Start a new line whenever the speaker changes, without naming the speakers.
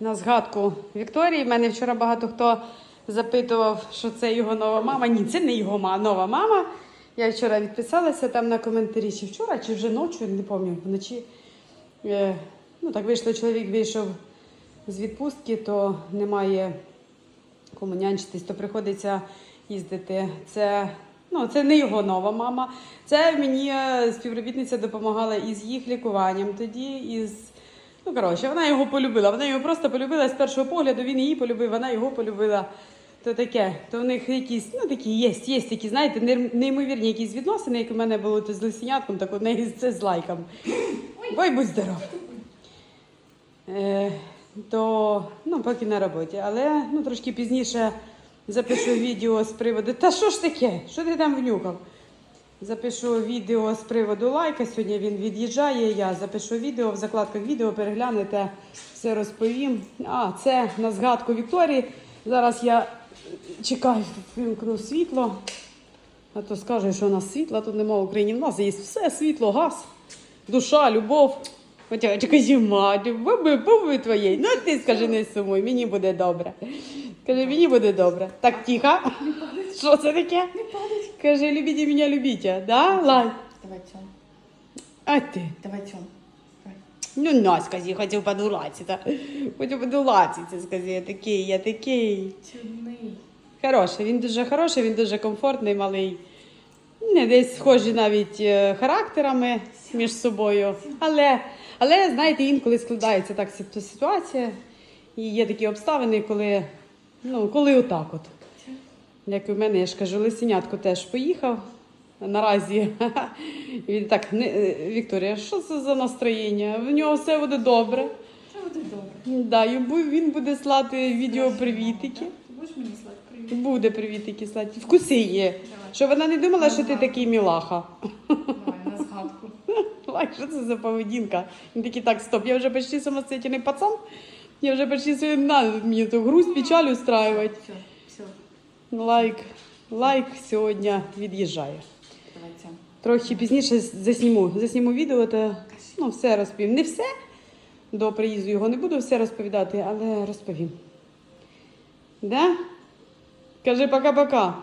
на згадку Вікторії. Мене вчора багато хто запитував, що це його нова мама. Ні, це не його ма- нова мама. Я вчора відписалася там на коментарі, чи вчора, чи вже ночі, не пам'ятаю, вночі. Е, ну так вийшло, чоловік вийшов з відпустки, то немає кому нянчитись, то приходиться їздити. Це, ну, це не його нова мама. Це мені е, співробітниця допомагала із їх лікуванням тоді, із. Ну, коротше, вона його полюбила. Вона його просто полюбила з першого погляду, він її полюбив, вона його полюбила. То таке, то в них якісь, ну такі є, є такі, знаєте, нейм- неймовірні якісь відносини, як у мене було то з лисенятком, так у неї це з лайком. Ой, будь здоров. Е, то ну, поки на роботі. Але ну, трошки пізніше запишу відео з приводу. Та що ж таке? Що ти там внюхав? Запишу відео з приводу лайка. Сьогодні він від'їжджає. Я запишу відео в закладках відео, переглянете, все розповім. А, це на згадку Вікторії. Зараз я чекаю, вимкну світло. А то скаже, що у нас світла тут немає в Україні. В нас є все світло, газ, душа, любов. Хоча чекай, зима, буби, буби твоєї. Ну ти скажи, не сумуй, мені буде добре. Каже, мені буде добре. Так, тихо. Що це таке? Каже, любіть мене, любіть. Да, Лай?
Давай цьом.
А ти?
Давай. Давай.
Ну, на, скажи, хотів подулатися. Хотів подулатися, скажи, я такий, я такий.
Чудний.
Хороший, він дуже хороший, він дуже комфортний, малий. Не десь схожі навіть е, характерами між собою. Але, але знаєте, інколи складається так ситуація. І є такі обставини, коли, ну, коли отак от. Як у мене, я ж кажу, лисенятко теж поїхав. Наразі він так, е, Вікторія, що це за настроєння? В нього все буде добре.
Це буде добре.
Да, і він буде слати відео привітики.
Будеш мені слати привіт?
Буде привітики слати. Вкуси є. Щоб вона не думала, що ти такий мілаха.
Давай, на згадку.
Що це за поведінка? Він такий, так, стоп, я вже почти самостоятельний пацан. Я вже почти на мені ту грусть, печаль устраивать. Лайк, лайк сьогодні від'їжджає.
Давайте.
Трохи пізніше засніму, засніму відео та ну, все розповім. Не все. До приїзду його не буду все розповідати, але розповім. Да? Кажи пока-пока.